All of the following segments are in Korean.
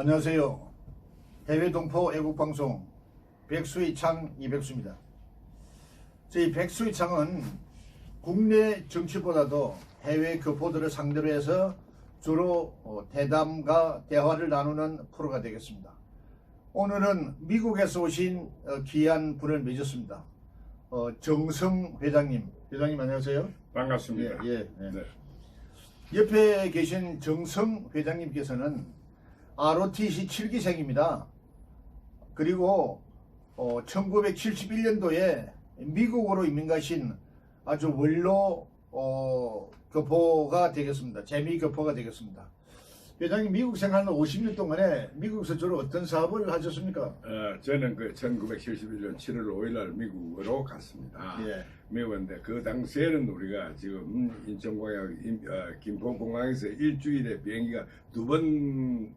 안녕하세요. 해외 동포 애국 방송 백수의 창 이백수입니다. 저희 백수의 창은 국내 정치보다도 해외 교포들을 상대로 해서 주로 어, 대담과 대화를 나누는 프로가 되겠습니다. 오늘은 미국에서 오신 어, 귀한 분을 맺었습니다. 어, 정성 회장님, 회장님 안녕하세요. 반갑습니다. 예, 예, 예. 네. 옆에 계신 정성 회장님께서는 ROTC 7기생입니다. 그리고 어, 1971년도에 미국으로 이민 가신 아주 원로 어, 교포가 되겠습니다. 재미 교포가 되겠습니다. 회장님 미국 생활은 50년 동안에 미국에서 주로 어떤 사업을 하셨습니까? 어, 저는 그 1971년 7월 5일 날 미국으로 갔습니다. 예. 미국인데 그 당시에는 우리가 지금 인천공항, 인- 어, 김포공항에서 일주일에 비행기가 두번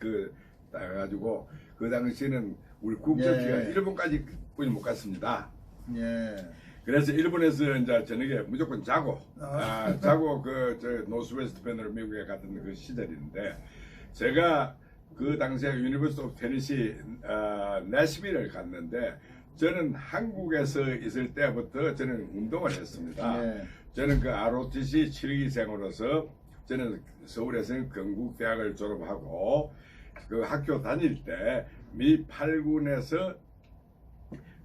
그 따가지고 그 당시에는 우리 국적기가 예. 일본까지 뿐이 못 갔습니다. 예. 그래서 일본에서 이제 저녁에 무조건 자고 아. 아, 자고 그저 노스웨스트 펜으로 미국에 갔던 그 시절인데 제가 그 당시에 유니버시티 오브 테니시 어, 내시빌을 갔는데 저는 한국에서 있을 때부터 저는 운동을 했습니다. 예. 저는 그 ROTC 7기생으로서 저는 서울에서는 건국대학을 졸업하고 그 학교 다닐 때 미 8군에서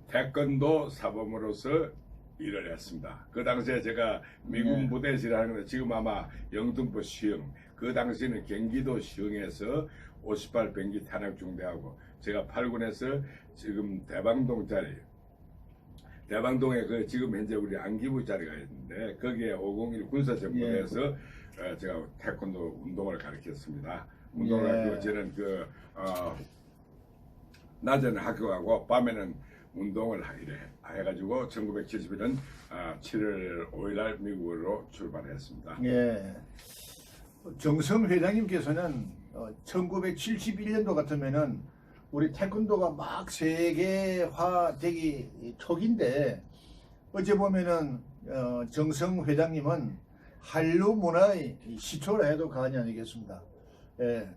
태권도 사범으로서 일을 했습니다. 그 당시에 제가 미군 네. 부대시라는 건데 지금 아마 영등포 시흥 그 당시에는 경기도 시흥에서 58 병기 탄약 중대하고 제가 8군에서 지금 대방동 자리 대방동에 그 지금 현재 우리 안기부 자리가 있는데 거기에 501 군사정부에서 어, 제가 태권도 운동을 가르쳤습니다. 운동을 예. 가르치고 저는 그 어, 낮에는 학교 가고 밤에는 운동을 하- 이래 해가지고 1971년 아, 7월 5일날 미국으로 출발했습니다. 예. 정성 회장님께서는 어, 1971년도 같으면은 우리 태권도가 막 세계화되기 초기인데 어째 보면은 어, 정성 회장님은 한류 문화의 시초라 해도 과언이 아니겠습니다. 예.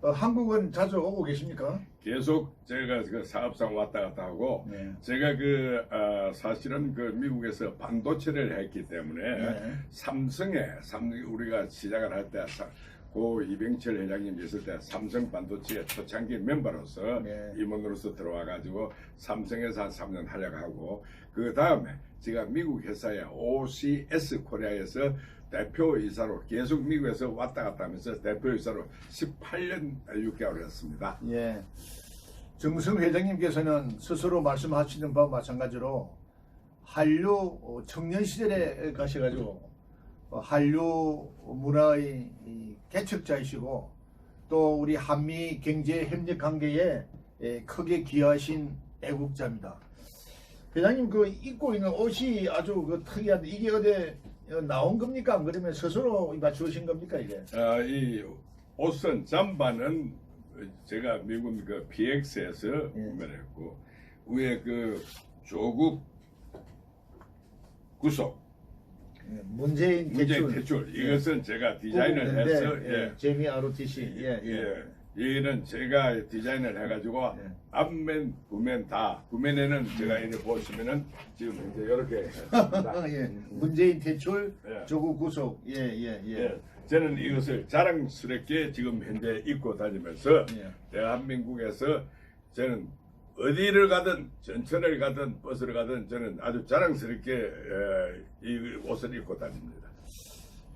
어, 한국은 자주 오고 계십니까? 계속 제가 그 사업상 왔다 갔다 하고 네. 제가 그 어, 사실은 그 미국에서 반도체를 했기 때문에 네. 삼성에 삼 우리가 시작을 할때 고 이병철 회장님 있을 때 삼성 반도체 초창기 멤버로서 네. 임원으로서 들어와 가지고 삼성에서 한 3년 활약하고 그 다음에 제가 미국 회사에 OCS 코리아에서 대표이사로 계속 미국에서 왔다 갔다 하면서 대표이사로 18년 6개월 했습니다. 예. 정성 회장님께서는 스스로 말씀하시는 바와 마찬가지로 한류 어, 청년 시절에 가셔가지고 어, 한류 문화의 이 개척자이시고 또 우리 한미 경제 협력 관계에 예, 크게 기여하신 애국자입니다. 회장님 그 입고 있는 옷이 아주 그 특이한데 이게 어디 어, 나온 겁니까? 안 그러면 스스로 맞추신 겁니까 이게? 아, 이 옷은 잠바는 제가 미국 그 PX에서 예. 구매를 했고 위에 그 조국 구속 예, 문재인 문재인 대출. 대출 예. 이것은 제가 디자인을 해서 예, 예. 재미 ROTC 예, 예. 예. 이는 제가 디자인을 해가지고 예. 앞면 구면 다 구면에는 제가 이렇게 보시면은 지금 이제 이렇게 했습니다. 아, 예. 문재인 대출 예. 조국 구속 예예예 예, 예. 저는 이것을 자랑스럽게 지금 현재 입고 다니면서 예. 대한민국에서 저는 어디를 가든 전철을 가든 버스를 가든 저는 아주 자랑스럽게 에, 이 옷을 입고 다닙니다.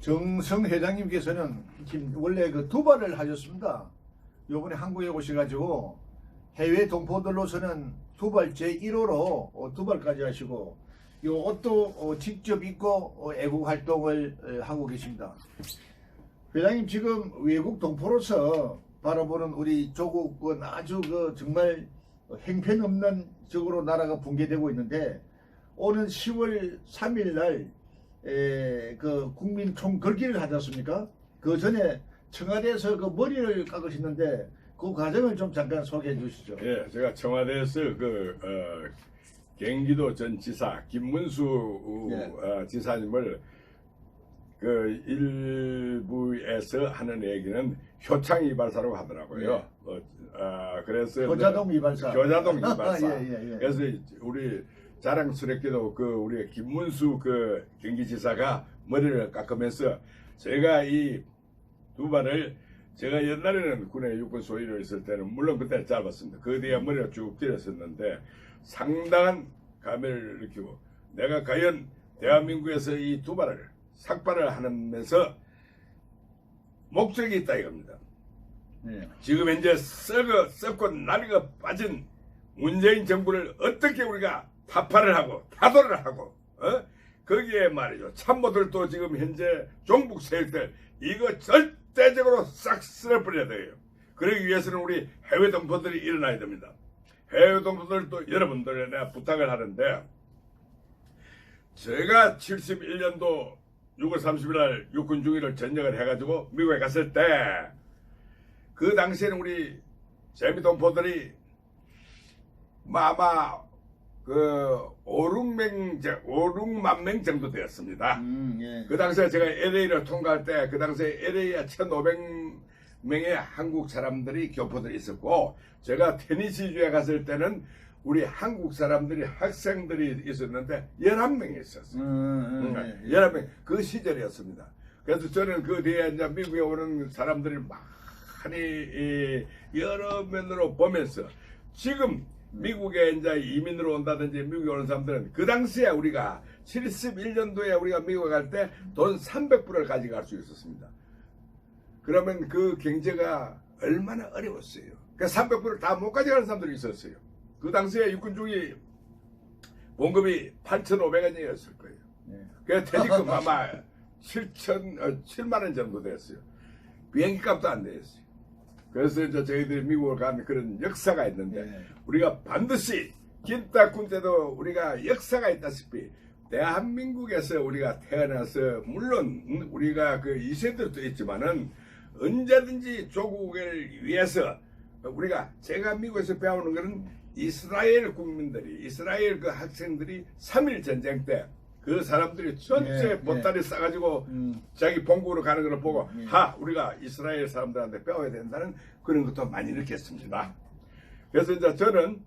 정성 회장님께서는 지금 원래 그 두발을 하셨습니다. 요번에 한국에 오셔가지고 해외 동포들로서는 두발 제 1호로 두발까지 하시고 요 옷도 어, 직접 입고 어, 애국 활동을 어, 하고 계십니다. 회장님 지금 외국 동포로서 바라보는 우리 조국은 아주 그 정말 행편없는 적으로 나라가 붕괴되고 있는데 오는 10월 3일 날 에, 그 국민 총궐기를 하지 않습니까? 그 전에 청와대에서 그 머리를 깎으시는데 그 과정을 좀 잠깐 소개해 주시죠. 예, 제가 청와대에서 그 어, 경기도 전 지사 김문수 예. 어, 지사님을 그 일부에서 하는 얘기는 효창 이발사라고 하더라고요. 예. 어, 아, 그래서 교자동 이발사. 교자동 이발사. 예, 예, 예. 그래서 우리 자랑스럽게도 그 우리 김문수 그 경기지사가 머리를 깎으면서 제가 이 두 발을 제가 옛날에는 군에 육군 소위로 있을 때는 물론 그때 짧았습니다. 그 뒤에 머리가 쭉 길었었는데 상당한 감회를 느끼고 내가 과연 대한민국에서 이 두 발을 삭발을 하면서 목적이 있다 이겁니다. 예. 지금 현재 썩어 썩고 날이가 빠진 문재인 정부를 어떻게 우리가 타파를 하고 타도를 하고 어? 거기에 말이죠 참모들도 지금 현재 종북 세력들 이거 절 대적으로 싹 쓸어버려야 돼요. 그러기 위해서는 우리 해외 동포들이 일어나야 됩니다. 해외 동포들도 여러분들에 내가 부탁을 하는데 제가 71년도 6월 30일 날 육군 중위를 전역을 해가지고 미국에 갔을 때 그 당시에는 우리 재미동포들이 뭐 아마 그 5, 6명, 5, 6만 명 정도 되었습니다. 음, 예. 그 당시에 제가 LA를 통과할 때 그 당시에 LA에 1,500명의 한국 사람들이 교포들이 있었고 제가 테니시주에 갔을 때는 우리 한국 사람들이 학생들이 있었는데 11명이 있었어요. 음, 음, 음, 예, 예. 11명 그 시절이었습니다. 그래서 저는 그 뒤에 이제 미국에 오는 사람들이 많이 이, 여러 면으로 보면서 지금 미국에 이제 이민으로 온다든지 미국에 오는 사람들은 그 당시에 우리가 71년도에 우리가 미국에 갈 때 돈 300불을 가져갈 수 있었습니다. 그러면 그 경제가 얼마나 어려웠어요. 그 300불을 다 못 가져가는 사람들이 있었어요. 그 당시에 육군 중위 봉급이 8,500원이었을 거예요. 예. 그 퇴직금 아마 7천, 어, 7만 원 정도 됐어요. 비행기 값도 안 됐어요. 그래서 이제 저희들이 미국을 간 그런 역사가 있는데 예. 우리가 반드시 김따군 때도 우리가 역사가 있다시피 대한민국에서 우리가 태어나서 물론 음, 우리가 그 이세들도 있지만은 언제든지 조국을 위해서 우리가 제가 미국에서 배우는 것은 이스라엘 국민들이 이스라엘 그 학생들이 3일 전쟁 때 그 사람들이 전체 예, 보따리 싸가지고 음. 자기 본국으로 가는 걸 보고 예. 하 우리가 이스라엘 사람들한테 배워야 된다는 그런 것도 많이 느꼈습니다. 그래서 이제 저는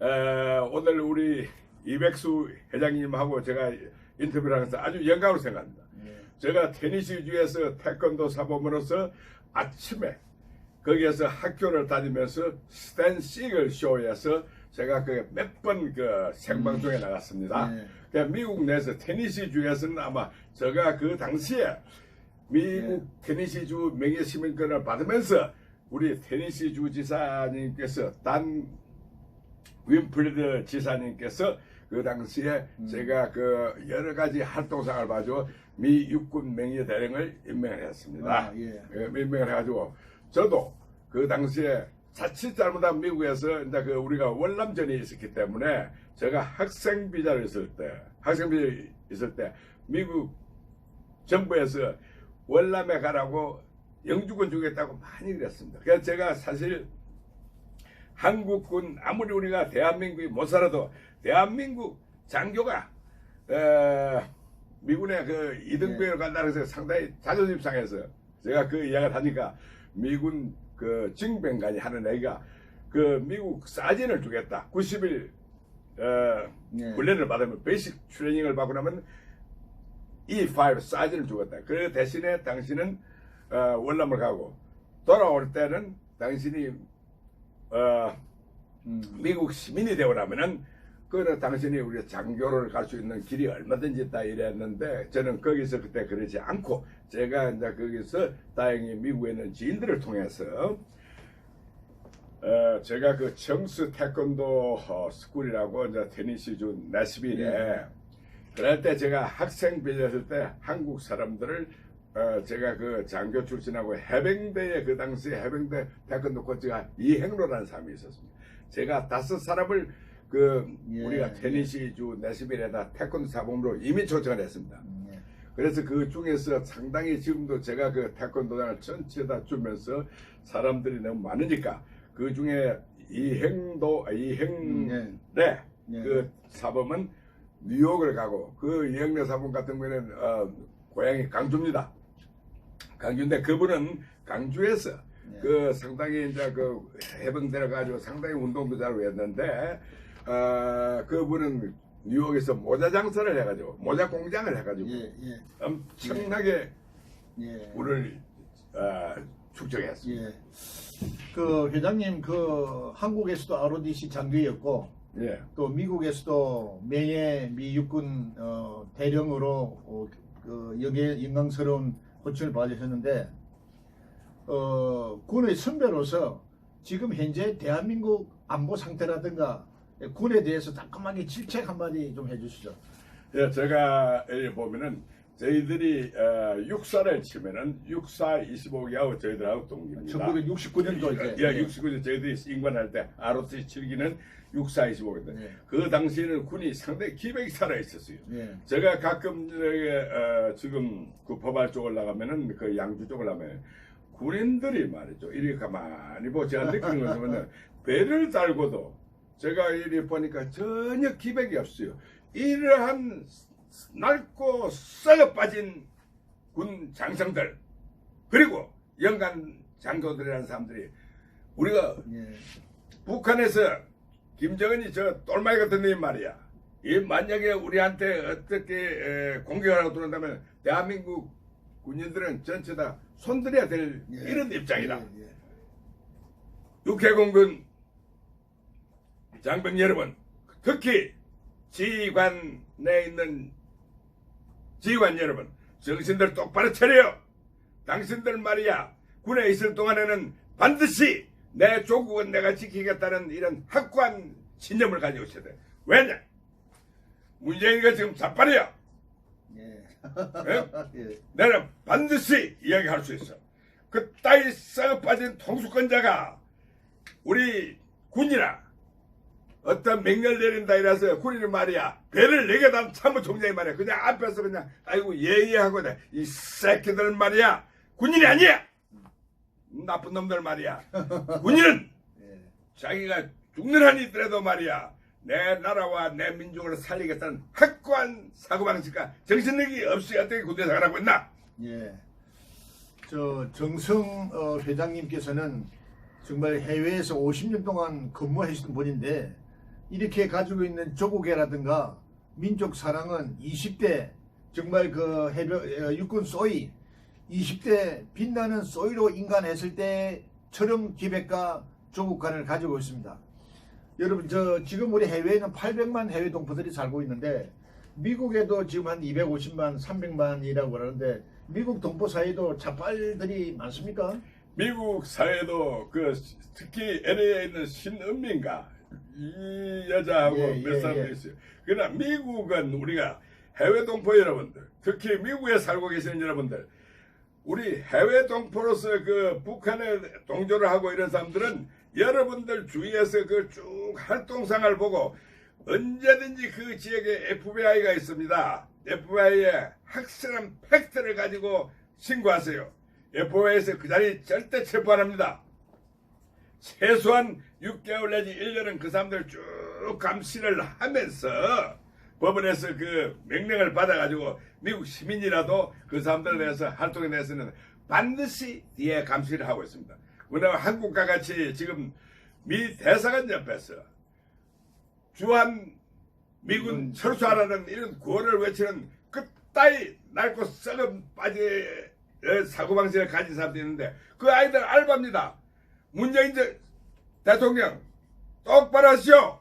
에, 오늘 우리 이백수 회장님하고 제가 인터뷰를 하면서 아주 영광으로 생각합니다. 예. 제가 테니스주에서 태권도 사범으로서 아침에 거기에서 학교를 다니면서 스탠 시글 쇼에서 제가 그 몇 번 그 생방송에 나갔습니다. 예. 그 미국 내에서 테니시 주에서는 아마 제가 그 당시에 미국 테니시 주 명예 시민권을 받으면서 우리 테니시 주 지사님께서 단 윈플리드 지사님께서 그 당시에 제가 그 여러 가지 활동상을 봐줘 미 육군 명예 대령을 임명을 했습니다. 아, 예. 예, 임명을 해가지고 저도 그 당시에 자칫 잘못하면 미국에서 이제 그 우리가 월남전이 있었기 때문에 제가 학생 비자를 있을 때 학생 비자 있을 때 미국 정부에서 월남에 가라고 영주권 주겠다고 많이 그랬습니다. 그래서 제가 사실 한국군 아무리 우리가 대한민국이 못 살아도 대한민국 장교가 에, 미군의 그 이등병을 간다고 해서 상당히 자존심 상해서 제가 그 이야기를 하니까 미군 그 징병관이 하는 얘기가 그 미국 사진을 주겠다. 90일 어, 예. 훈련을 받으면 베이식 트레이닝을 받고 나면 E5 사진을 주겠다. 그 대신에 당신은 어, 월남을 가고 돌아올 때는 당신이 어, 음. 미국 시민이 되오라면은 그는 당신이 우리 장교를 갈 수 있는 길이 얼마든지 있다 이랬는데 저는 거기서 그때 그러지 않고 제가 이제 거기서 다행히 미국에 있는 지인들을 통해서 어, 제가 그 정수 태권도 어, 스쿨이라고 이제 테니시주 내시빌에 예. 그럴 때 제가 학생 비자했을 때 한국 사람들을 어, 제가 그 장교 출신하고 해병대에 그 당시 해병대 태권도 코치가 이행로라는 사람이 있었습니다. 제가 다섯 사람을 그 예, 우리가 예. 테니시 주 내시빌에다 태권도 사범으로 이미 초청을 했습니다. 음, 예. 그래서 그 중에서 상당히 지금도 제가 그 태권도장을 전체 다 주면서 사람들이 너무 많으니까 그 중에 이행도 이행 음, 네, 예. 그 사범은 뉴욕을 가고 그 이행래 사범 같은 경우에는 어, 고향이 강주입니다. 강주인데 그분은 강주에서 네. 그 상당히 이제 그 해병대를 가지고 상당히 운동도 잘하고 했는데 어, 그분은 뉴욕에서 모자 장사를 해가지고 모자 공장을 해가지고 예, 예, 엄청나게 예. 물을 어, 축적했어요. 예. 그 회장님 그 한국에서도 RODC 장교였고 예. 또 미국에서도 명예 미 육군 어, 대령으로 어, 그 역에 영광스러운 호칭을 받으셨는데 어, 군의 선배로서 지금 현재 대한민국 안보 상태라든가 군에 대해서 따끔하게 질책 한마디 좀 해주시죠. 예, 제가 여기 보면은 저희들이 어, 육사를 치면은 육사 25기하고 저희들하고 동기입니다. 1969년도 이제 예, 69년 저희들이 인관할 때 ROTC 7기는 육사 25기인데 예. 그 당시에는 군이 상당히 기백이 살아 있었어요. 예. 제가 가끔 저기 어, 지금 그 법알 쪽을 나가면은 그 양주 쪽을 나면 군인들이 말이죠. 이렇게 가만히 보고 제가 느끼는 것은 배를 달고도 제가 이리 보니까 전혀 기백이 없어요. 이러한 낡고 썩어 빠진 군 장성들 그리고 연간 장교들이라는 사람들이 우리가 예. 북한에서 김정은이 저 똘마이 같은 놈이 말이야. 이 만약에 우리한테 어떻게 에, 공격하라고 들어온다면 대한민국 군인들은 전체 다 손들여야 될 예. 이런 입장이다. 예, 예. 육해공군 장병 여러분, 특히 지휘관에 있는 지휘관 여러분, 정신들 똑바로 차려요. 당신들 말이야, 군에 있을 동안에는 반드시 내 조국은 내가 지키겠다는 이런 확고한 신념을 가지고 있어야 돼. 왜냐? 문재인이가 지금 자빨이야. 예. 예? 예. 나는 반드시 이야기할 수 있어. 그 따위 썩어 빠진 통수권자가 우리 군이나 어떤 명령 내린다 이래서 군인은 말이야. 배를 네개 단 참모 총장이 말이야. 그냥 앞에서 그냥 아이고 예의하고 이 새끼들 말이야. 군인이 아니야. 나쁜 놈들 말이야. 군인은 예. 자기가 죽는 한이 있더라도 말이야. 내 나라와 내 민족을 살리겠다는 확고한 사고방식과 정신력이 없이 어떻게 군대 생활을 하고 있나? 예. 저 정성 어, 회장님께서는 정말 해외에서 50년 동안 근무하시던 분인데 이렇게 가지고 있는 조국애라든가 민족 사랑은 20대 정말 그 해병 어, 육군 소위 20대 빛나는 소위로 인간했을 때처럼 기백과 조국관을 가지고 있습니다. 여러분 저 지금 우리 해외에는 800만 해외 동포들이 살고 있는데 미국에도 지금 한 250만, 300만이라고 그러는데 미국 동포 사이도 자빨들이 많습니까? 미국 사회도 그 특히 LA에 있는 신은민가 이 여자하고 예, 몇 예, 사람도 예. 있어요. 그러나 미국은 우리가 해외 동포 여러분들, 특히 미국에 살고 계시는 여러분들, 우리 해외 동포로서 그 북한에 동조를 하고 이런 사람들은 여러분들 주위에서 그 쭉 활동상을 보고 언제든지 그 지역에 FBI가 있습니다. FBI에 확실한 팩트를 가지고 신고하세요. FBI에서 그 자리 절대 체포 안 합니다. 최소한 6개월 내지 1년은 그 사람들 쭉 감시를 하면서 법원에서 그 명령을 받아가지고 미국 시민이라도 그 사람들에 대해서 활동에 대해서는 반드시 뒤에 감시를 하고 있습니다. 왜냐하면 한국과 같이 지금 미 대사관 옆에서 주한 미군 음. 철수하라는 이런 구호를 외치는 그 따위 낡고 썩은 빠지 어, 사고방식을 가진 사람도 있는데 그 아이들 알바입니다. 문재인 저- 대통령 똑바로 하시오.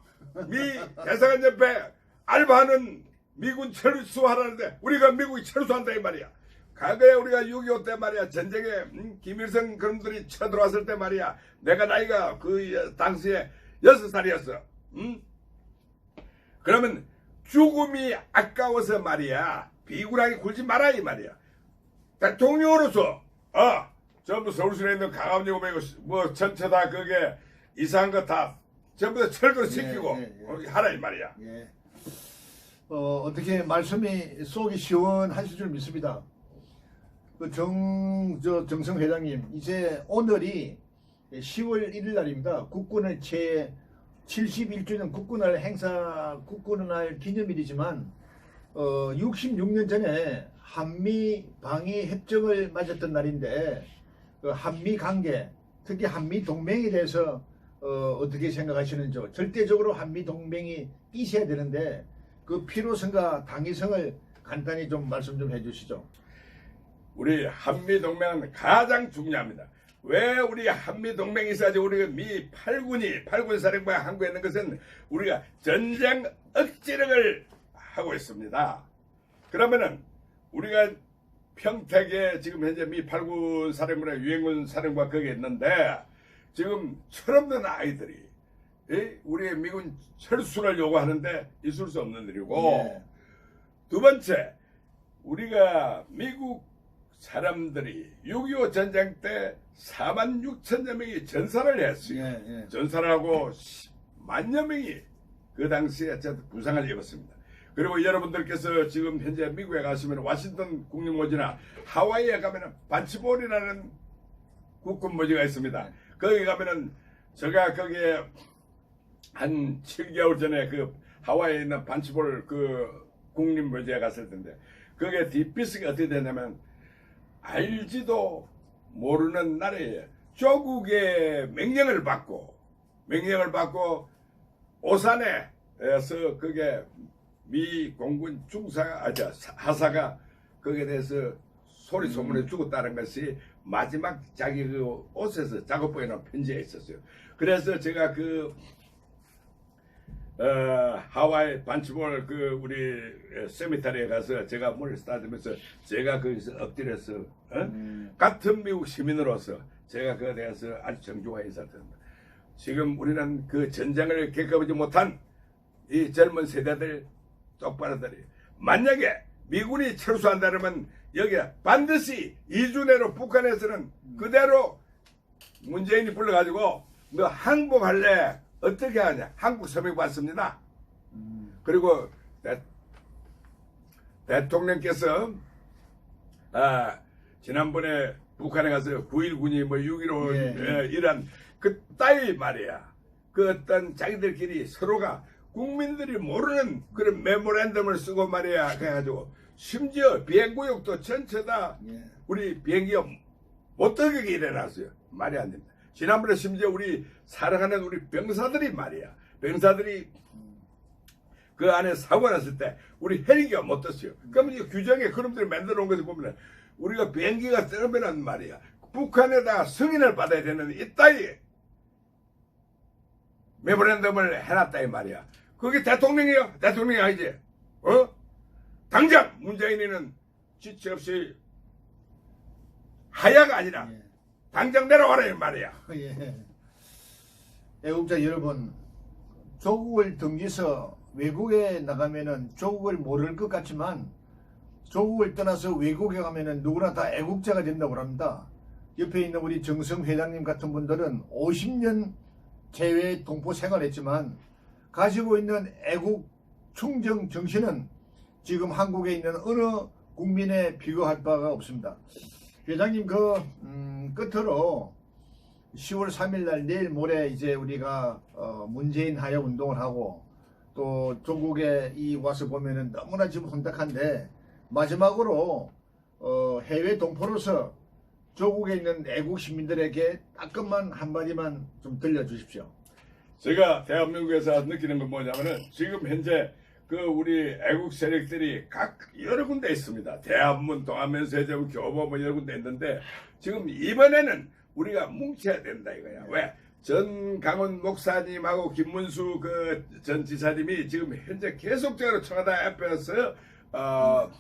미 대사관 옆에 알바하는 미군 철수하라는데 우리가 미국이 철수한다 이 말이야. 과거에 우리가 6.25 때 말이야 전쟁에 음, 김일성 그놈들이 쳐들어왔을 때 말이야 내가 나이가 그 여- 당시에 여섯 살이었어. 음? 그러면 죽음이 아까워서 말이야 비굴하게 굴지 마라 이 말이야. 대통령으로서 어 전부 서울시내 있는 강압용 오메고 뭐 전체 다 그게 이상한 거 다 전부 다 철거 시키고 예, 예. 어, 하라 이 말이야. 예. 어, 어떻게 말씀이 속이 시원하실 줄 믿습니다. 그 정, 저 정성 회장님, 이제 오늘이 10월 1일 날입니다. 국군의 제 71주년 국군날 행사, 국군의 날 기념일이지만, 어, 66년 전에 한미 방위 협정을 맺었던 날인데 그 한미 관계, 특히 한미 동맹에 대해서 어, 어떻게 생각하시는지 절대적으로 한미 동맹이 있어야 되는데 그 필요성과 당위성을 간단히 좀 말씀 좀 해주시죠. 우리 한미 동맹은 가장 중요합니다. 왜 우리 한미 동맹이 있어야지 우리가 미 8군이 8군 사령부가 한국에 있는 것은 우리가 전쟁 억지력을 하고 있습니다. 그러면은 우리가 평택에 지금 현재 미 8군 사령부나 유엔군 사령부가 거기 있는데 지금 철없는 아이들이 이 우리의 미군 철수를 요구하는데 있을 수 없는 일이고 예. 두 번째, 우리가 미국 사람들이 6.25 전쟁 때 4만 6천여 명이 전사를 했어요. 예, 예. 전사를 하고 10만여 명이 그 당시에 부상을 입었습니다. 그리고 여러분들께서 지금 현재 미국에 가시면 워싱턴 국립모지나 하와이에 가면은 반치볼이라는 국군 모지가 있습니다. 거기 가면은 제가 거기에 한 7개월 전에 그 하와이에 있는 반치볼 그 국립묘지에 갔을 텐데 그게 뒷비스가 어떻게 되냐면 알지도 모르는 나라에 조국의 명령을 받고 명령을 받고 오산에서 그게 미 공군 중사 아저 하사가 거기에 대해서 소리 소문을 죽었다는 것이 마지막 자기 그 옷에서 작업부에 놓은 편지에 있었어요. 그래서 제가 그 어, 하와이 반치볼 그 우리 세미타리에 가서 제가 물을 따지면서 제가 거기서 엎드려서 어? 음, 같은 미국 시민으로서 제가 그에 대해서 아주 정중하게 인사드립니다. 지금 우리는 그 전쟁을 겪어보지 못한 이 젊은 세대들 똑바로 들이 만약에 미군이 철수한다면 여기에 반드시 이주 내로 북한에서는 그대로 문재인이 불러가지고 너 항복할래 어떻게 하냐 한국 서명 받습니다. 음, 그리고 대, 대통령께서 아 지난번에 북한에 가서 9.1군이 뭐6.15 예. 이란 그 따위 말이야 그 어떤 자기들끼리 서로가 국민들이 모르는 그런 메모랜덤을 쓰고 말이야 그래가지고 심지어 비행구역도 전체 다 예. 우리 비행기가 못 떠게 일어났어요. 말이 안 됩니다. 지난번에 심지어 우리 사랑하는 우리 병사들이 말이야. 병사들이 그 안에 사고 났을 때 우리 헬기가 못 떴어요. 그러면 이 규정에 그놈들이 만들어 놓은 것을 보면 우리가 비행기가 뜨면은 말이야. 북한에다 승인을 받아야 되는 이따위 메모랜덤을 해놨다 이 말이야. 그게 대통령이요? 대통령이 아니지. 어? 당장 문재인이는 지체 없이 하야가 아니라 예. 당장 내려와라 이 말이야. 예. 애국자 여러분, 조국을 등지서 외국에 나가면은 조국을 모를 것 같지만 조국을 떠나서 외국에 가면은 누구나 다 애국자가 된다고 합니다. 옆에 있는 우리 정성 회장님 같은 분들은 50년 제외 동포 생활했지만 가지고 있는 애국 충정 정신은 지금 한국에 있는 어느 국민에 비교할 바가 없습니다. 회장님 그 음, 끝으로 10월 3일 날 내일 모레 이제 우리가 어, 문재인 하야 운동을 하고 또 조국에 이 와서 보면은 너무나 지금 혼탁한데 마지막으로 어, 해외 동포로서 조국에 있는 애국 시민들에게 따끔한 한마디만 좀 들려주십시오. 제가 대한민국에서 느끼는 건 뭐냐면은 지금 현재 그 우리 애국 세력들이 각 여러 군데 있습니다. 대한문, 동아면세점, 교보 뭐 여러 군데 있는데 지금 이번에는 우리가 뭉쳐야 된다 이거야. 왜? 전 강원 목사님하고 김문수 그 전 지사님이 지금 현재 계속적으로 청와대 앞에서 어,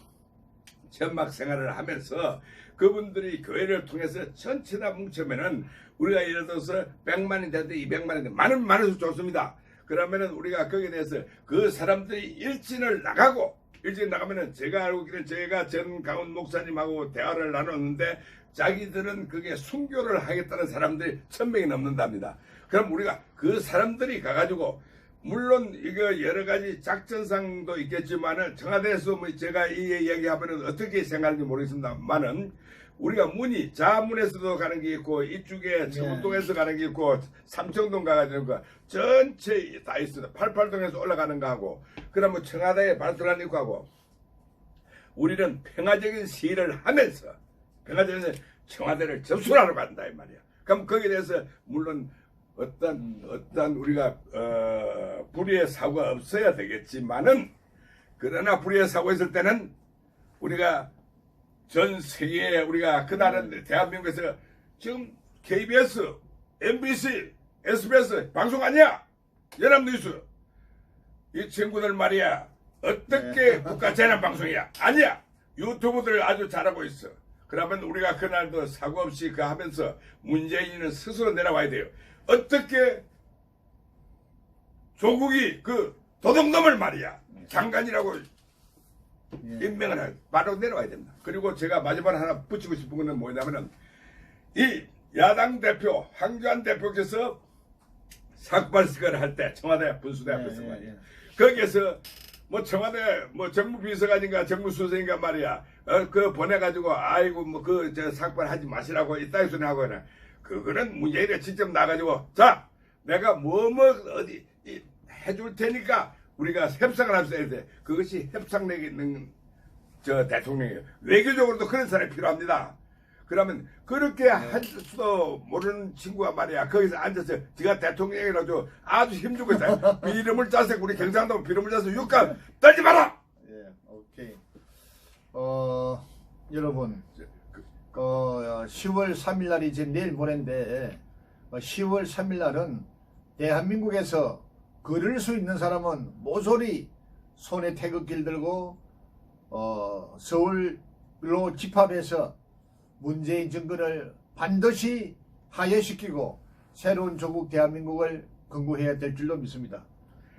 전막 생활을 하면서 그분들이 교회를 통해서 전체 다 뭉치면은 우리가 예를 들어서 100만이 되든 200만이 되든 많은 많아서 좋습니다. 그러면은 우리가 거기에 대해서 그 사람들이 일진을 나가고 일진 나가면은 제가 알고 있기는 제가 전 강원 목사님하고 대화를 나눴는데 자기들은 그게 순교를 하겠다는 사람들이 천 명이 넘는답니다. 그럼 우리가 그 사람들이 가가지고 물론 이거 여러 가지 작전상도 있겠지만은 청와대에서 뭐 제가 이 이야기하면은 어떻게 생각하는지 모르겠습니다만은 우리가 문이 자문에서도 가는 게 있고 이쪽에 청운동에서 가는 게 있고 삼청동 가가지고 그 전체 다 있어요. 88동에서 올라가는 거 하고 그러면 청와대에 발전하는 거 하고 우리는 평화적인 시위를 하면서 평화적인 청와대를 접수하러 간다 이 말이야. 그럼 거기에 대해서 물론 어떤 어떤 우리가 어, 불의의 사고가 없어야 되겠지만은 그러나 불의의 사고 있을 때는 우리가 전 세계에 우리가 그날은 대한민국에서 지금 KBS, MBC, SBS 방송 아니야? 연합뉴스 이 친구들 말이야 어떻게 국가 재난 방송이야? 아니야 유튜브들 아주 잘하고 있어. 그러면 우리가 그날도 사고 없이 그 하면서 문재인은 스스로 내려와야 돼요. 어떻게 조국이 그 도둑놈을 말이야 장관이라고 예. 임명을 해 바로 내려와야 됩니다. 그리고 제가 마지막으로 하나 붙이고 싶은 거는 뭐냐면은 이 야당 대표 황교안 대표께서 삭발식을 할 때 청와대 분수대 앞에서 예, 예, 말이야. 예. 거기에서 뭐 청와대 뭐 정무비서관인가 정무수석인가 말이야. 어, 그 보내가지고 아이고 뭐그저 삭발하지 마시라고 이따위 소리 하고 그래. 그거는 문재인이 직접 나가지고 자 내가 뭐뭐 어디 이, 해줄 테니까 우리가 협상을 합시다. 돼. 그것이 협상력이 있는 저 대통령이에요. 외교적으로도 그런 사람이 필요합니다. 그러면 그렇게 할 수도 모르는 친구가 말이야 거기서 앉아서 지가 대통령이라도 아주 힘주고 있다. 비름을 짜서 우리 경상도 비름을 짜서 육감 떨지 마라. 예, 오케이. 어, 여러분, 그, 어, 10월 3일 날이 이제 내일 모레인데, 어, 10월 3일 날은 대한민국에서 걸을 수 있는 사람은 모조리 손에 태극기를 들고, 어, 서울로 집합해서 문재인 정권을 반드시 하야시키고 새로운 조국 대한민국을 건국해야 될 줄로 믿습니다.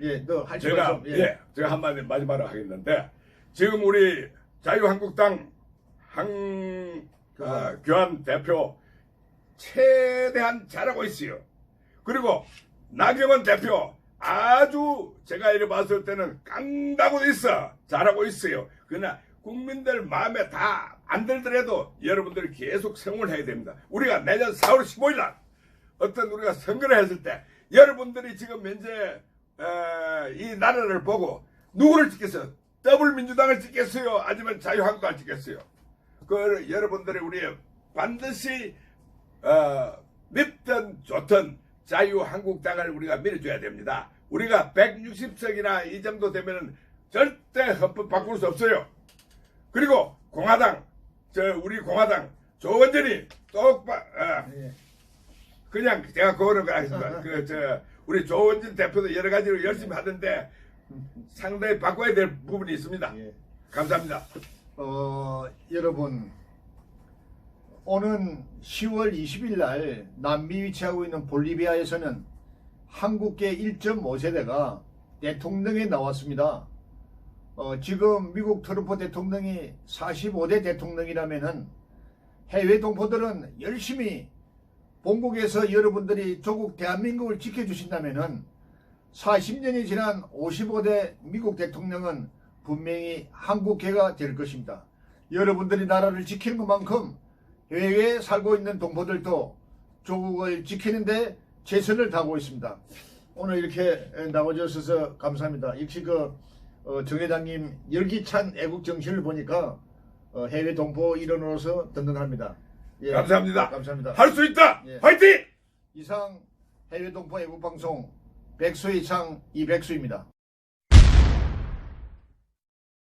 예, 너할 제가 말씀. 예. 제가 한마디 마지막으로 하겠는데 지금 우리 자유한국당 한 아, 교환 대표 최대한 잘하고 있어요. 그리고 나경원 대표 아주 제가 이래 봤을 때는 깡다고 있어 잘하고 있어요. 그러나 국민들 마음에 다 안 들더라도 여러분들이 계속 생활을 해야 됩니다. 우리가 내년 4월 15일 날 어떤 우리가 선거를 했을 때 여러분들이 지금 현재 에, 이 나라를 보고 누구를 찍겠어요? 더블민주당을 찍겠어요? 아니면 자유한국당을 찍겠어요? 그 여러분들이 우리 반드시 어, 밉든 좋든 자유한국당을 우리가 밀어줘야 됩니다. 우리가 160석이나 이 정도 되면은 절대 헌법 바꿀 수 없어요. 그리고 공화당, 저 우리 공화당 조원전이 똑바 어, 예. 그냥 제가 그거는 하겠습니다. 그저 우리 조원진 대표도 여러 가지로 열심히 하던데 상당히 바꿔야 될 부분이 있습니다. 예. 감사합니다. 어, 여러분, 오는 10월 20일 날 남미 위치하고 있는 볼리비아에서는 한국계 1.5세대가 대통령에 나왔습니다. 어, 지금 미국 트럼프 대통령이 45대 대통령이라면은 해외 동포들은 열심히 본국에서 여러분들이 조국 대한민국을 지켜주신다면은 40년이 지난 55대 미국 대통령은 분명히 한국계가 될 것입니다. 여러분들이 나라를 지키는 것만큼 해외에 살고 있는 동포들도 조국을 지키는데 최선을 다하고 있습니다. 오늘 이렇게 나와주셔서 감사합니다. 역시 그 어, 정 회장님 열기찬 애국 정신을 보니까 어, 해외 동포 일원으로서 든든합니다. 예, 감사합니다. 감사합니다. 할 수 있다. 예. 화이팅! 이상 해외 동포 애국 방송 백수 이상 이백수입니다.